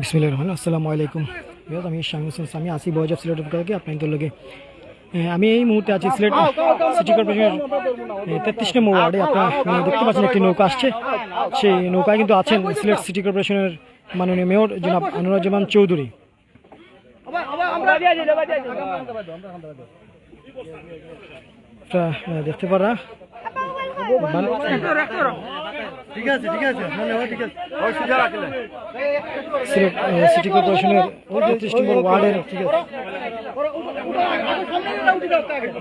বিসমিল্লাহির রহমান আসসালামু আলাইকুম। আমি শামিম হোসেন সামি আসি বয়জ অফ সিলেট থেকে আপনাদের লগে। আমি এই মুহূর্তে আছি সিলেট সিটি কর্পোরেশনের তেত্রিশ নম্বর ওয়ার্ডে। আপনারা দেখতে পাচ্ছেন একটি নৌকা আসছে। সেই নৌকায় কিন্তু আছেন সিলেট সিটি কর্পোরেশনের মাননীয় মেয়র জনাব আনুরাজ্জামান চৌধুরী। দেখতে পারা ঠিক আছে ঠিক আছে ধন্যবাদ ঠিক আছে। সিটি কর্পোরেশনের তেত্রিশ নম্বর ওয়ার্ডের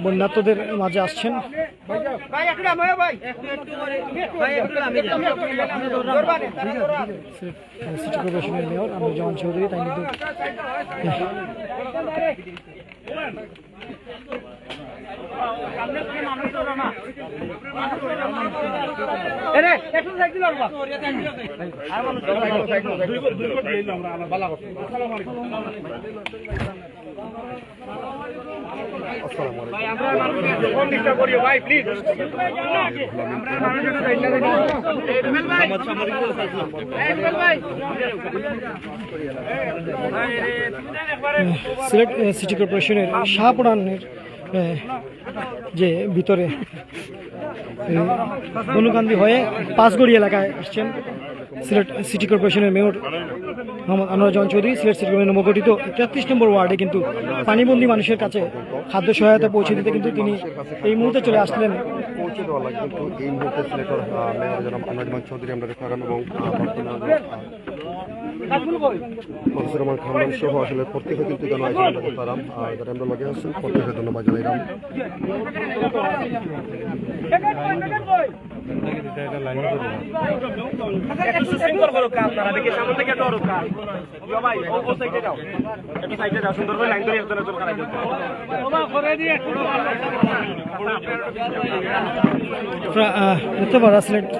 বন্যাত্মদের মাঝে আসছেন। সিটি কর্পোরেশনের মেয়র আনুজ্জামান চৌধুরী তাই কিন্তু আমরা সিলেট সিটি কর্পোরেশনের শাহপুরানের যে ভিতরে এ, বনুকান্দি হয়ে পাঁচগড়ি এলাকায় আসছেন। সিলেট সিটি কর্পোরেশনের mayor Mohammad Anwaruzzaman Chowdhury, Sylhet city corporation নবগঠিত তেত্রিশ নম্বর ওয়ার্ডে কিন্তু পানিবন্দী মানুষের কাছে খাদ্য সহায়তা পৌঁছে দিতে কিন্তু তিনি এই মুহূর্তে চলে আসলেন। কিন্তু এই মুহূর্তে সিলেটের মেয়র জনাব জন চৌধুরী, আমরা এবং মনসুর রহমান খান সহ আসলে প্রত্যেকে কিন্তু যেন আইসি পারাম আর যারা আমরা লগে আছেন প্রত্যেকে ধন্যবাদ জানাইলাম একটু সুশৃঙ্খল করো কাজ তারা দেখে সামনে থেকে একটু অরুক কাজ ভাই দেখতে পারা আচ্ছা একটু।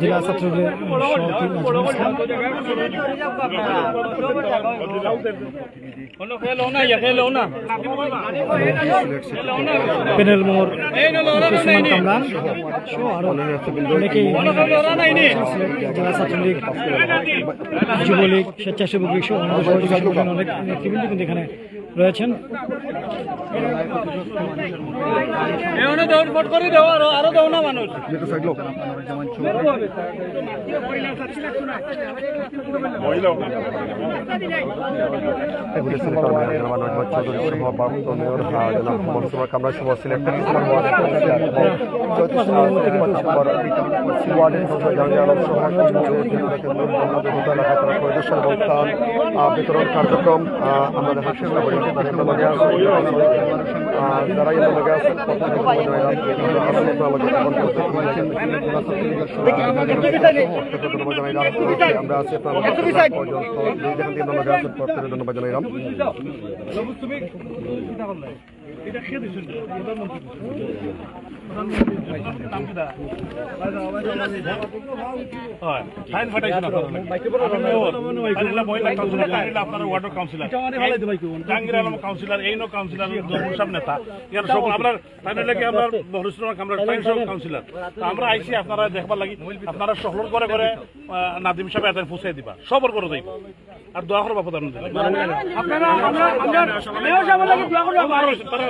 জেলা প্যানেল মোর কামরান অনেকেই জেলা ছাত্রলীগ যুবলীগ স্বেচ্ছাসেবক লীগ সহ অনেক নেতৃবৃন্দ কিন্তু এখানে রয়েছেন? আহ, বিতরণ কার্যক্রম আমরা চেষ্টা করি তাদের আমরা লগে আছে আমরা আছি ধন্যবাদ জানাইলাম। আপনারা তখন প্রত্যেকে ধন্যবাদ জানাইলাম আমরা আছি আপনার থেকে লগে আছেন প্রত্যেকে ধন্যবাদ জানাইলাম ফাইন ফাটাইছেন আপনারা ওয়ার্ডের কাউন্সিলর। জাহাঙ্গীর আলম কাউন্সিলর এই নো কাউন্সিলর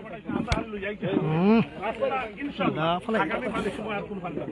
করবা প্রধান আপনারা আরও মহিলা তুমি আপনার আমরা হাল লই যাই হুম রাস্তা ইনশাআল্লাহ আগামী মাসের সময় আর কোন ফান্ডা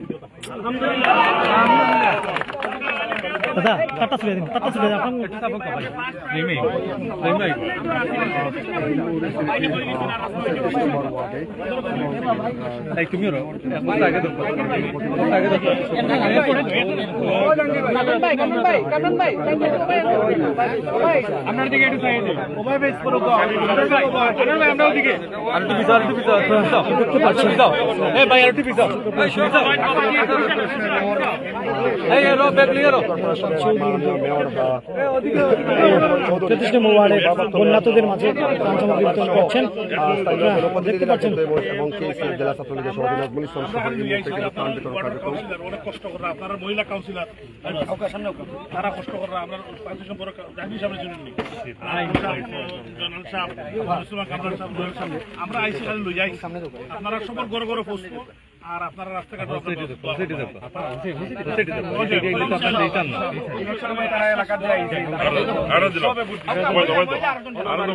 দাদা টাটা চলে দিন টাটা চলে দিন আপনার দেখতে বন্যাতদের মাঝে ত্রাণ সামগ্রী বিতরণ করছেন আপনারা দেখতে পাচ্ছেন এবং জেলা ছাত্রলীগের সভাপতি নাজমুল ইসলাম সহ এই মুহূর্তে কিন্তু ত্রাণ বিতরণ কার্যক্রম অনেক কষ্ট করে আপনারা মহিলা কাউন্সিলর তারা কষ্ট করে আমরা পাঁচ জানি সামনে জন্য আইসি খালি লই যাই। আপনারা সবার ঘরে ঘরে পোস্ট আর আপনারা রাস্তাঘাট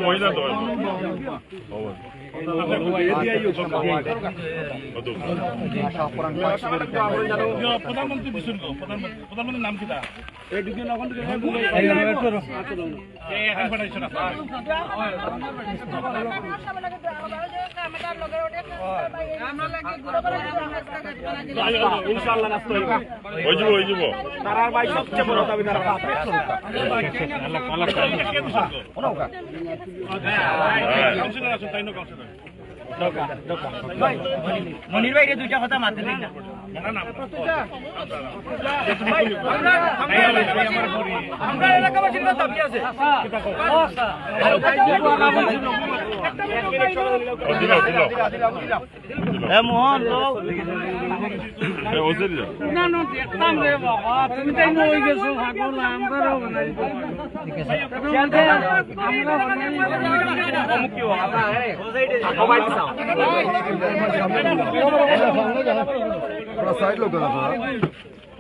মহিলা প্রধানমন্ত্রী প্রধানমন্ত্রীর নাম এখন পাঠাইছেন আপনারা ওই যাব কাউন্সিলর আছেন তাই না কাউন্সিলর মনির ভাই দুইটা কথা মারতে দিন না আমরা এলাকাবাসীর দাবি আছে মোহন না না দেখতাম রে বাবা তুমি তাই নই গেছো ভাগল আমরাও বানাই আমরা মুক্তি হওয়া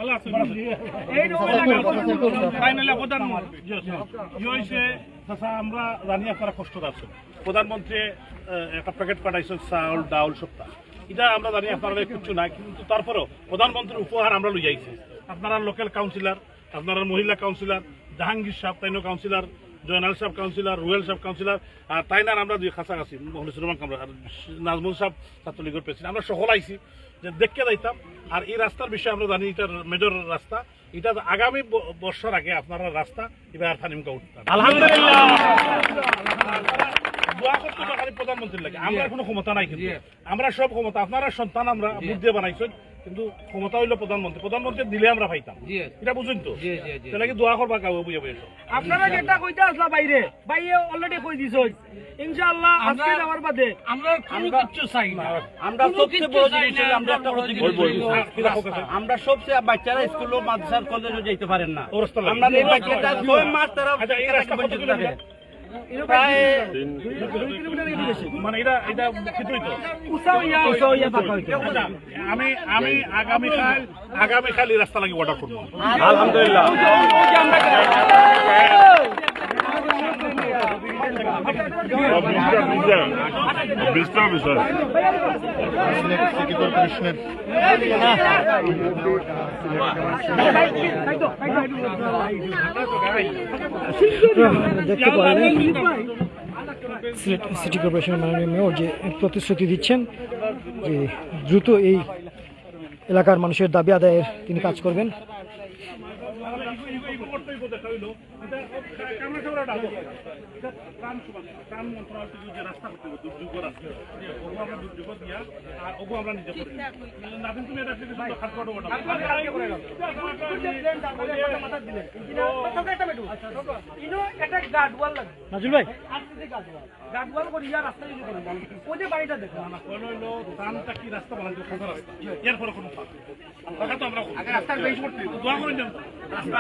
ইয়ে আমরা প্রধানমন্ত্রী চাউল এটা আমরা আপনারা কিছু নাই কিন্তু তারপরেও প্রধানমন্ত্রীর উপহার আমরা লই আপনারা লোকাল কাউন্সিলর আপনারা মহিলা কাউন্সিলর জাহাঙ্গীর সাহেব তাইনো কাউন্সিলর জয়নাল সাহেব কাউন্সিলর, রুয়েল সাহেব কাউন্সিলর, আর তাই না আমরা দুই কাছাকাছি মহলিসুরমান কামরা আর নাজমুল সাহেব ছাত্রলীগের প্রেসিডেন্ট আমরা সকল আইছি, যে দেখতে যাইতাম, আর এই রাস্তার বিষয়ে আমরা জানি, এটা মেজর রাস্তা। এটা আগামী বর্ষর আগে আপনারা রাস্তা এবার ফানিমকা উঠতাম দোয়া করতে হবে খালি প্রধানমন্ত্রীর লাগে। আমরা কোনো ক্ষমতা নাই কিন্তু। আমরা সব ক্ষমতা আপনারা সন্তান আমরা বুদ্ধি বানাইছেন। কিন্তু ক্ষমতা হইল প্রধানমন্ত্রী। প্রধানমন্ত্রী দিলে আমরা পাইতাম। এটা বুঝুন তো? তাহলে কি দোয়া করবা কাউ বুঝে বুঝে আপনারা যেটা কইতে আসলা বাইরে বাইরে অলরেডি কই দিছ ইনশাআল্লাহ আজকে যাওয়ার বাদে আমরা কোনো কিছু চাই না। আমরা সবচেয়ে বড় জিনিস আমরা একটা কথা? জিজ্ঞেস আমরা সবচেয়ে বাচ্চারা স্কুল মাদ্রাসার কলেজে যেতে পারেন না। ও। আমরা এই বাচ্চাটা ছয় মাস তারা আচ্ছা এই রাস্তা প্রায় মানে এটা এটা আমি আমি আগামীকাল আগামীকাল এই রাস্তা লাগে ওয়াটার করব। আলহামদুলিল্লাহ। দেখতে সিলেট সিটি কর্পোরেশনের মাননীয় মেয়র যে প্রতিশ্রুতি দিচ্ছেন যে দ্রুত এই এলাকার মানুষের দাবি আদায়ের তিনি কাজ করবেন। নাজুল ভাই। গাডওয়াল করে ইয়া রাস্তা যদি করেন ওই যে বাড়িটা দেখো। রাস্তা কি রাস্তা বানাইতে খাজা রাস্তা। এরপরে কোনো ফাঁক ফাঁকা তো আমরা রাস্তার বেশ করতে দোয়া করেন রাস্তা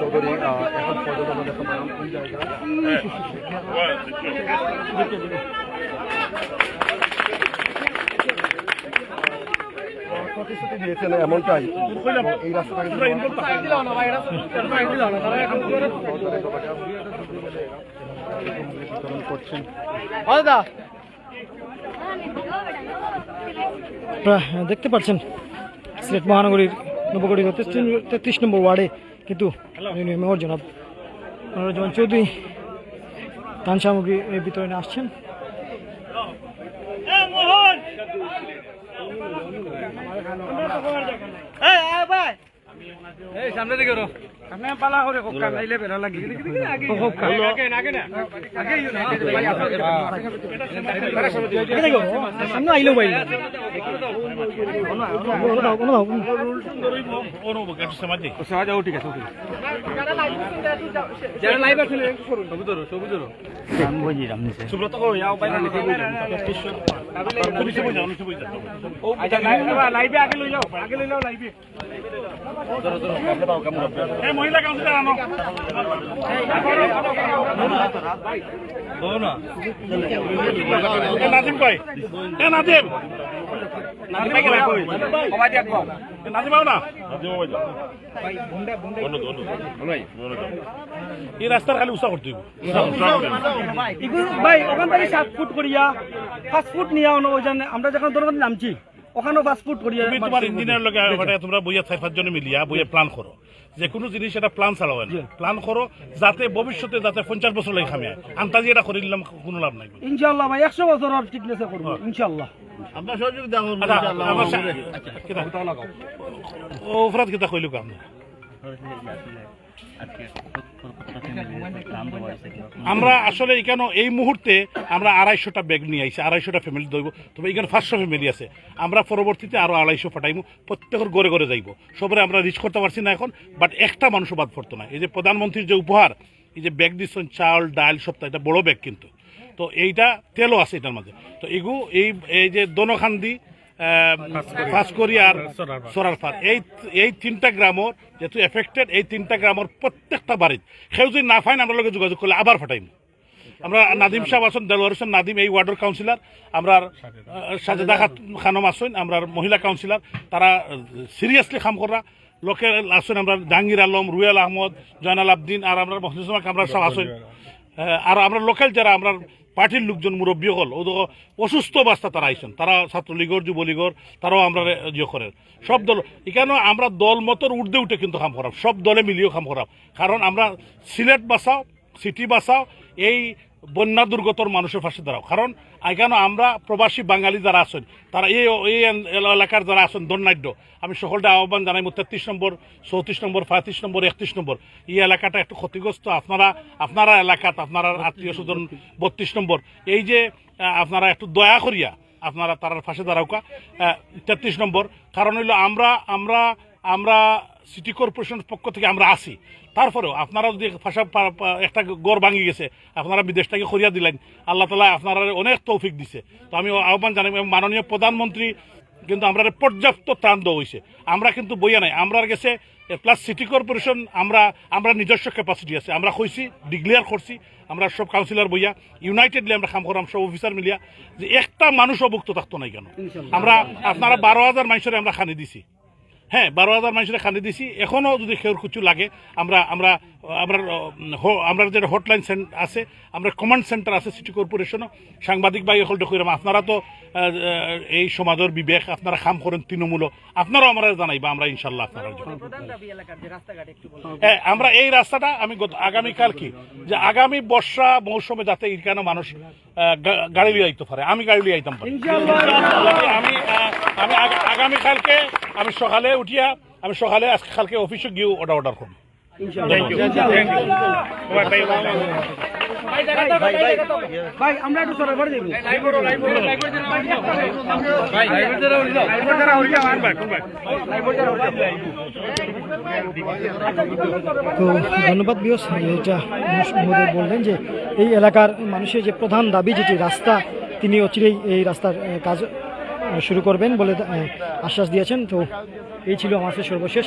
চৌধুরী প্রতিশ্রুতি দিয়েছেন এমনটাই এই করছেন। দেখতে পাচ্ছেন সিলেট মহানগরীর নবগঠিত তেত্রিশ- নম্বর ওয়ার্ডে কিন্তু মেয়র জনাব মনোরঞ্জন চৌধুরী ত্রাণ সামগ্রী বিতরণে আসছেন। এখানে গো, সামনে আইলেও বাইরে লাইভে আগে লই যাও আগে লই যাও লাইভে মহিলা কাউন্সিলর আনো কই? এ এই রাস্তার খালি উষা করতে ভাই ওখান থেকে সাত ফুট করিয়া পাঁচ ফুট নিয়ে ওই আমরা যখন দরবার নামছি ওখানেও পাঁচ ফুট করিয়া তুমি তোমার ইঞ্জিনিয়ার লোক ওখানে তোমরা বইয়া চার পাঁচজনে মিলিয়া বইয়া প্ল্যান করো। যে কোনো জিনিস এটা প্ল্যান না। প্ল্যান করো যাতে ভবিষ্যতে যাতে পঞ্চাশ বছর লাগে খামে। আন্তাজি এটা করে নিলাম কোনো লাভ নাই। ইনশাল্লাহ ভাই একশো বছর আর ফিটনেসে করব ইনশাল্লাহ আপনার সহযোগিতা ও ফরাত কিতা কইলুক কাম? আমরা আসলে এখানে এই মুহূর্তে আমরা আড়াইশোটা ব্যাগ নিয়ে আইছি, আড়াইশোটা ফ্যামিলি দইব। তবে এখানে পাঁচশো ফ্যামিলি আছে। আমরা পরবর্তীতে আরও আড়াইশো ফাটাইমু, প্রত্যেকের ঘরে ঘরে যাইব। সবরে আমরা রিচ করতে পারছি না এখন বাট একটা মানুষও বাদ পড়তো না। এই যে প্রধানমন্ত্রীর যে উপহার, এই যে ব্যাগ দিচ্ছেন, চাল, ডাল সপ্তাহ এটা বড় ব্যাগ কিন্তু। তো এইটা তেলও আছে এটার মাঝে। তো এগু এই এই যে দনখান্দি ফাঁসকরি আর সরারফার এই এই তিনটা গ্রামর যেহেতু এফেক্টেড এই তিনটা গ্রামর প্রত্যেকটা বাড়িত সেও যদি না ফাইন আমরা লগে যোগাযোগ করলে আবার ফাটাইম। আমরা নাদিম সাহেব আছেন, দেলোয়ার হোসেন নাদিম, এই ওয়ার্ডের কাউন্সিলর আমরা সাজেদা খানম আছেন, আমরা মহিলা কাউন্সিলর তারা সিরিয়াসলি কাম করা। লোকে আছেন, আমরা জাহাঙ্গীর আলম, রুয়েল আহমদ, জয়নাল আবদিন, আর আমরা মহসিন আমরা সব আছেন। আর আমরা লোকাল যারা, আমরা পার্টির লোকজন মুরব্বী হল, ও অসুস্থ অবস্থা তারা আইসেন তারা ছাত্রলীগর, যুবলীগর, তারাও আমরা ইয়ে করেন সব দল এখানে আমরা দল মতর উর্ধে উঠে কিন্তু খাম করাম সব দলে মিলিয়েও কাম করাম কারণ আমরা সিলেট বাঁচাও সিটি বাঁচাও এই বন্যা দুর্গতর মানুষের পাশে দাঁড়াও। কারণ এখানে আমরা প্রবাসী বাঙালি যারা আছেন, তারা এই এই এলাকার যারা আছেন, দন্যাঢ্য, আমি সকলটা আহ্বান জানাই, তেত্রিশ নম্বর, চৌত্রিশ নম্বর, পঁয়ত্রিশ নম্বর, একত্রিশ নম্বর। এই এলাকাটা একটু ক্ষতিগ্রস্ত। আপনারা আপনারা এলাকাত, আপনারা আত্মীয় স্বজন বত্রিশ নম্বর। এই যে আপনারা একটু দয়া করিয়া আপনারা তার পাশে দাঁড়াওকা তেত্রিশ নম্বর, কারণ হইল আমরা আমরা আমরা সিটি কর্পোরেশনের পক্ষ থেকে আমরা আসি তারপরেও আপনারা যদি ফাঁসা একটা গড় ভাঙি গেছে আপনারা বিদেশটাকে করিয়া দিলেন আল্লাহ তালা আপনারা অনেক তৌফিক দিছে। তো আমি আহ্বান জানাই মাননীয় প্রধানমন্ত্রী কিন্তু আমরা পর্যাপ্ত ত্রাণ দেওয়া হয়েছে আমরা কিন্তু বইয়া নাই আমরা গেছে প্লাস সিটি কর্পোরেশন আমরা আমরা নিজস্ব ক্যাপাসিটি আছে। আমরা কইছি ডিক্লেয়ার করছি আমরা সব কাউন্সিলর বইয়া ইউনাইটেডলি আমরা কাম করাম সব অফিসার মিলিয়া যে একটা মানুষ অভুক্ত থাকতো নাই কেন? আমরা আপনারা বারো হাজার মানুষের আমরা খানি দিছি। হ্যাঁ বারো হাজার মানুষের খান্দি দিছি। এখনও যদি কেউ কিছু লাগে আমরা আমরা আমরা হ- আমরা যে হটলাইন আছে আমরা কমান্ড সেন্টার আছে সিটি কর্পোরেশনও সাংবাদিক বাই হল দেখুন আপনারা তো এই সমাজের বিবেক আপনারা কাম করেন তৃণমূল আপনারাও আমরা জানাইবা আমরা ইনশাল্লাহ আপনারা। হ্যাঁ, আমরা এই রাস্তাটা আমি আগামীকাল কি? যে আগামী বর্ষা মৌসুমে যাতে এখানে মানুষ গাড়ি লিয়ে আইতে পারে আমি গাড়ি লিয়ে আইতাম পারি। আমি আমি আগা- আগামীকালকে আমি সকালে উঠিয়া আমি সকালে আজকে কালকে অফিসে গিয়ে অর্ডার অর্ডার করব। ভাই আমরা একটু তো ধন্যবাদ বিয়স এটা মহোদয় বললেন যে এই এলাকার মানুষের যে প্রধান দাবি যেটি রাস্তা তিনি অচিরেই এই রাস্তার কাজ শুরু করবেন বলে আশ্বাস দিয়েছেন। তো এই ছিল আমার সর্বশেষ